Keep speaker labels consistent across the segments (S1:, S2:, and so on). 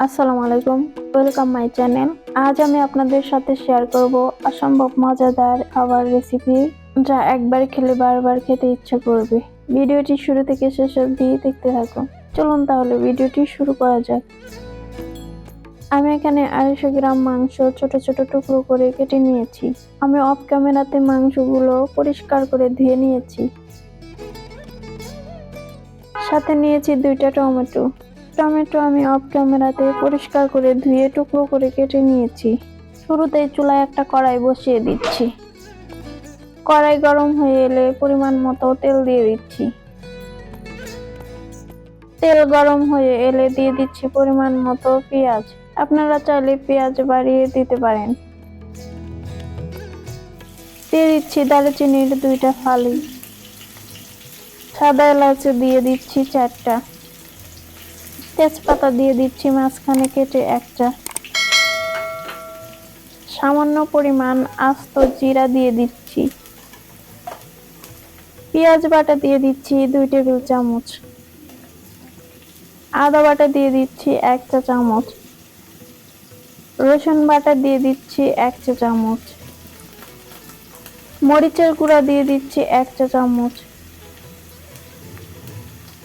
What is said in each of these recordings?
S1: আসসালামু আলাইকুম। Welcome my channel আজ আমি আপনাদের সাথে শেয়ার করব অসম্ভব মজাদার খাবার রেসিপি যা একবার খেলে বারবার খেতে ইচ্ছে করবে। ভিডিওটি শুরু থেকে শেষ অবধি দেখতে থাকুন। চলুন তাহলে ভিডিওটি শুরু করা যাক। আমি এখানে আড়াইশো গ্রাম মাংস ছোট ছোট টুকরো করে কেটে নিয়েছি। আমি অফ ক্যামেরাতে মাংসগুলো পরিষ্কার করে ধুয়ে নিয়েছি। সাথে নিয়েছি দুইটা টমেটো। টমেটো আমি অফ ক্যামেরাতে পরিষ্কার করে ধুয়ে টুকরো করে কেটে নিয়েছি। শুরুতেই চুলায় একটা কড়াই বসিয়ে দিচ্ছি। কড়াই গরম হয়ে এলে পরিমাণ মতো তেল দিয়ে দিচ্ছি। তেল গরম হয়ে এলে দিয়ে দিচ্ছি পরিমাণ মতো পেঁয়াজ। আপনারা চাইলে পেঁয়াজ বাড়িয়ে দিতে পারেন। দিয়ে দিচ্ছি দারুচিনির দুইটা ফালি। সাদা এলাচ দিয়ে দিচ্ছি চারটা। তেজপাতা দিয়ে দিচ্ছি, মাঝখানে কেটে একটা। সামান্য পরিমাণ আস্ত জিরা দিয়ে দিচ্ছি। পেঁয়াজ বাটা দিয়ে দিচ্ছি দুই টেবিল চামচ। আদা বাটা দিয়ে দিচ্ছি এক চা চামচ। রসুন বাটা দিয়ে দিচ্ছি এক চা চামচ। মরিচের গুঁড়া দিয়ে দিচ্ছি এক চা চামচ।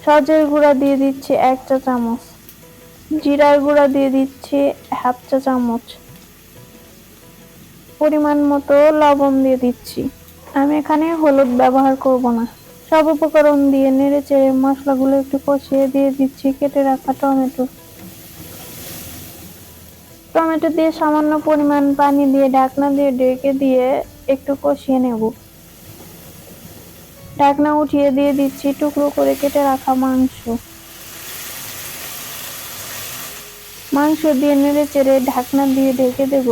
S1: সজের গুঁড়া দিয়ে দিচ্ছি এক চা চামচ। জিরার গুঁড়া দিয়ে দিচ্ছি হাফ চা চামচ। পরিমাণ মতো লবণ দিয়ে দিচ্ছি। আমি এখানে হলুদ ব্যবহার করব না। সব উপকরণ দিয়ে নেড়ে চেড়ে মশলাগুলো একটু কষিয়ে দিয়ে দিচ্ছি কেটে রাখা টমেটো। টমেটো দিয়ে সামান্য পরিমাণ পানি দিয়ে ঢাকনা দিয়ে ঢেকে দিয়ে একটু কষিয়ে নেব। ঢাকনা উঠিয়ে দিয়ে দিচ্ছি, টুকরো করে কেটে রাখা মাংস। মাংস দিয়ে নেড়ে চেড়ে ঢাকনা দিয়ে ঢেকে দেব।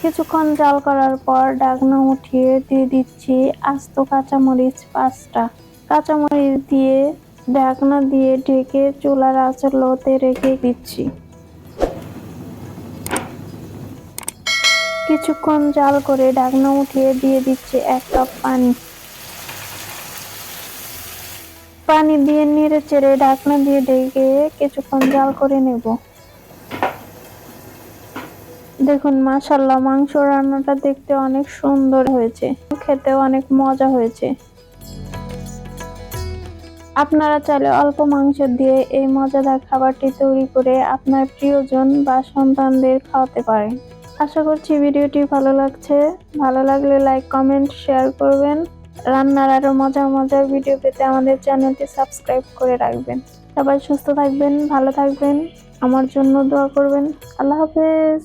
S1: কিছুক্ষণ জাল করার পর ঢাকনা উঠিয়ে দিয়ে দিচ্ছি আস্ত কাঁচামরিচ পাঁচটা। কাঁচামরিচ দিয়ে ঢাকনা দিয়ে ঢেকে চুলার আঁচের লোতে রেখে দিচ্ছি। কিছুক্ষণ জাল করে ঢাকনা উঠিয়ে দিয়ে দিচ্ছে এক কাপ পানি। পানি দিয়ে নেড়ে চেড়ে ঢাকনা দিয়ে ঢেকে কিছুক্ষণ জাল করে নেব। দেখুন মাশাল্লাহ মাংস রান্নাটা দেখতে অনেক সুন্দর হয়েছে। খেতেও অনেক মজা হয়েছে। আপনারা চাইলে অল্প মাংস দিয়ে এই মজাদার খাবারটি তৈরি করে আপনার প্রিয়জন বা সন্তানদের খাওয়াতে পারেন। আশা করছি ভিডিওটি ভালো লাগছে। ভালো লাগলে লাইক কমেন্ট শেয়ার করবেন। রান্নার আরও মজার মজার ভিডিও পেতে আমাদের চ্যানেলটি সাবস্ক্রাইব করে রাখবেন। সবাই সুস্থ থাকবেন, ভালো থাকবেন। আমার জন্য দোয়া করবেন। আল্লাহ হাফেজ।